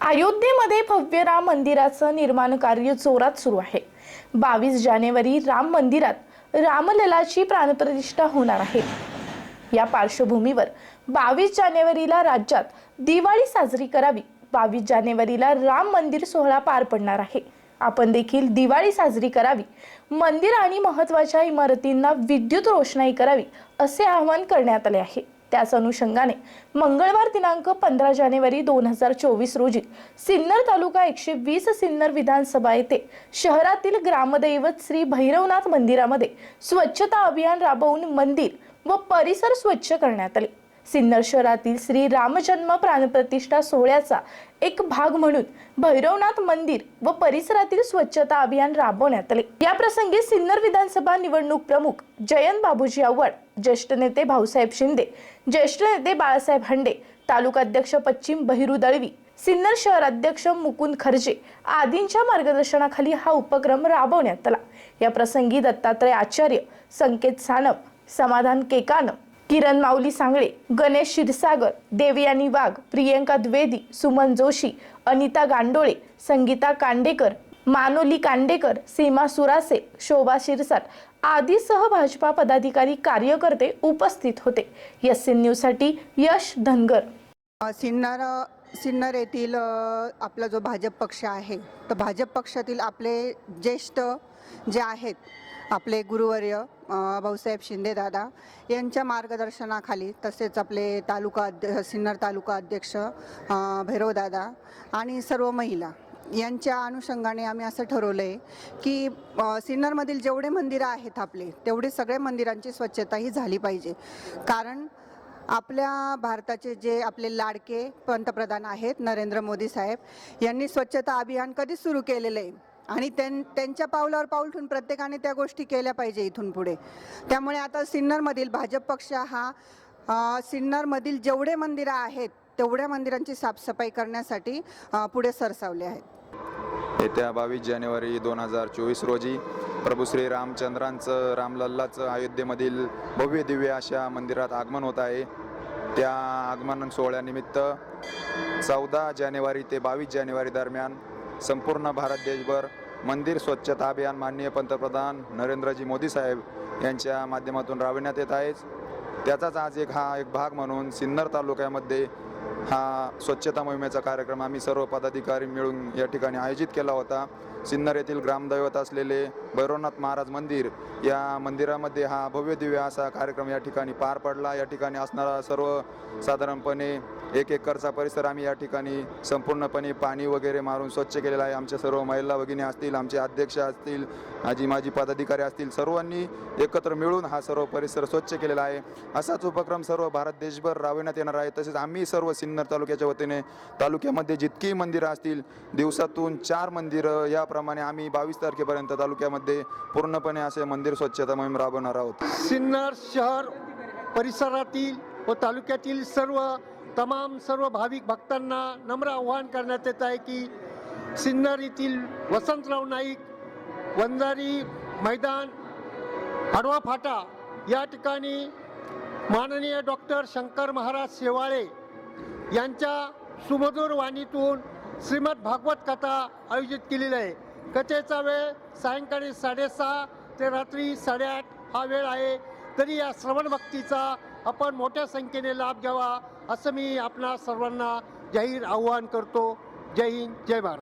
अयोध्येमध्ये भव्य राम मंदिराचं निर्माण कार्य जोरात सुरू आहे. बावीस जानेवारी राम मंदिरात रामललाची प्राणप्रतिष्ठा होणार आहे. या पार्श्वभूमीवर बावीस जानेवारीला राज्यात दिवाळी साजरी करावी. बावीस जानेवारीला राम मंदिर सोहळा पार पडणार आहे. आपण देखील दिवाळी साजरी करावी. मंदिर आणि महत्त्वाच्या इमारतींना विद्युत रोषणाई करावी असे आवाहन करण्यात आले आहे. त्याच अनुषंगाने मंगळवार दिनांक पंधरा जानेवारी दोन हजार चोवीस रोजी सिन्नर तालुका एकशे वीस सिन्नर विधानसभा येथे शहरातील ग्रामदैवत श्री भैरवनाथ मंदिरामध्ये स्वच्छता अभियान राबवून मंदिर व परिसर स्वच्छ करण्यात आले. सिन्नर शहरातील श्री रामजन्म प्राणप्रतिष्ठा सोहळ्याचा एक भाग म्हणून भैरवनाथ मंदिर व परिसरातील स्वच्छता अभियान राबवण्यात आले. या प्रसंगी सिन्नर विधानसभा निवडणूक प्रमुख जयंत बाबूजी आव्हाड ज्येष्ठ नेते भाऊसाहेब शिंदे ज्येष्ठ नेते बाळासाहेब हंडे तालुकाध्यक्ष पश्चिम बहिरू दळवी सिन्नर शहर अध्यक्ष मुकुंद खर्जे आदींच्या मार्गदर्शनाखाली हा उपक्रम राबवण्यात आला. या प्रसंगी दत्तात्रय आचार्य संकेत सानप समाधान केकानं किरण माऊली सांगळे गणेश क्षीरसागर देवयानी वाघ प्रियंका द्विवेदी सुमन जोशी अनिता गांडोळे संगीता कांडेकर मानोली कांडेकर सीमा सुरासे शोभा शिरसाट आदीसह भाजपा पदाधिकारी कार्यकर्ते उपस्थित होते. एस न्यूजसाठी यश धनगर. सिन्नर सिन्नर येथील आपला जो भाजप पक्ष आहे तर भाजप पक्षातील आपले ज्येष्ठ जे आहेत आपले गुरुवर्य भाऊसाहेब भाऊसाहेब शिंदेदादा यांच्या मार्गदर्शनाखाली तसेच आपले तालुका अध्य सिन्नर तालुका अध्यक्ष भैरव भैरवदादा आणि सर्व महिला यांच्या अनुषंगाने आम्ही असं ठरवलं आहे की सिन्नरमधील जेवढे मंदिरं आहेत आपले तेवढे सगळे मंदिरांची स्वच्छता ही झाली पाहिजे. कारण आपल्या भारताचे जे आपले लाडके पंतप्रधान आहेत नरेंद्र मोदी साहेब यांनी स्वच्छता अभियान कधीच सुरू केलेलं आहे? आणि त्यां त्यांच्या पावलावर पाऊल ठेवून प्रत्येकाने त्या गोष्टी केल्या पाहिजे इथून पुढे. त्यामुळे आता सिन्नरमधील भाजप पक्ष हा सिन्नरमधील जेवढे मंदिरं आहेत तेवढ्या मंदिरांची साफसफाई करण्यासाठी पुढे सरसावले आहेत. येत्या बावीस जानेवारी दोन हजार चोवीस रोजी प्रभू श्री रामचंद्रांचं रामलल्लाचं अयोध्येमधील भव्य दिव्य अशा मंदिरात आगमन होत आहे. त्या आगमन सोहळ्यानिमित्त चौदा जानेवारी ते बावीस जानेवारी दरम्यान संपूर्ण भारत देशभर मंदिर स्वच्छता अभियान माननीय पंतप्रधान नरेंद्रजी मोदी साहेब यांच्या माध्यमातून राबविण्यात येत आहेच त्याचाच आज एक हा एक भाग म्हणून सिन्नर तालुक्यामध्ये हा स्वच्छता मोहिमेचा कार्यक्रम आम्ही सर्व पदाधिकारी मिळून या ठिकाणी आयोजित केला होता. सिन्नर येथील ग्रामदैवत असलेले भैरवनाथ महाराज मंदिर या मंदिरामध्ये हा भव्य दिव्य असा कार्यक्रम या ठिकाणी पार पडला. या ठिकाणी असणारा सर्व साधारणपणे एक एकरचा परिसर आम्ही या ठिकाणी संपूर्णपणे पाणी वगैरे मारून स्वच्छ केलेला आहे. आमच्या सर्व महिला भगिनी असतील आमचे अध्यक्ष असतील आजी माजी पदाधिकारी असतील सर्वांनी एकत्र मिळून हा सर्व परिसर स्वच्छ केलेला आहे. असाच उपक्रम सर्व भारत देशभर राबविण्यात येणार आहे. तसेच आम्ही सर्व सिन्नर तालुक्याच्या वतीने तालुक्यामध्ये जितकी मंदिरं असतील दिवसातून चार मंदिरं याप्रमाणे आम्ही बावीस तारखेपर्यंत तालुक्यामध्ये पूर्णपणे असे मंदिर स्वच्छता मोहीम राबवणार आहोत. सिन्नर शहर परिसरातील व तालुक्यातील सर्व तमाम सर्व भाविक भक्तांना नम्र आव्हान करण्यात येत आहे की सिन्नर येथील वसंतराव नाईक वंजारी मैदान आडवा फाटा या ठिकाणी माननीय डॉक्टर शंकर महाराज शेवाळे यांच्या सुमधुर वाणीतून श्रीमद भागवत कथा आयोजित केलेली आहे. कथेचा वेळ सायंकाळी साडेसहा ते रात्री साडेआठ हा वेळ आहे. तरी या श्रवण भक्तीचा आपण मोठ्या संख्येने लाभ घ्यावा असं मी आपणा सर्वांना जाहीर आव्हान करतो. जय हिंद जय भारत.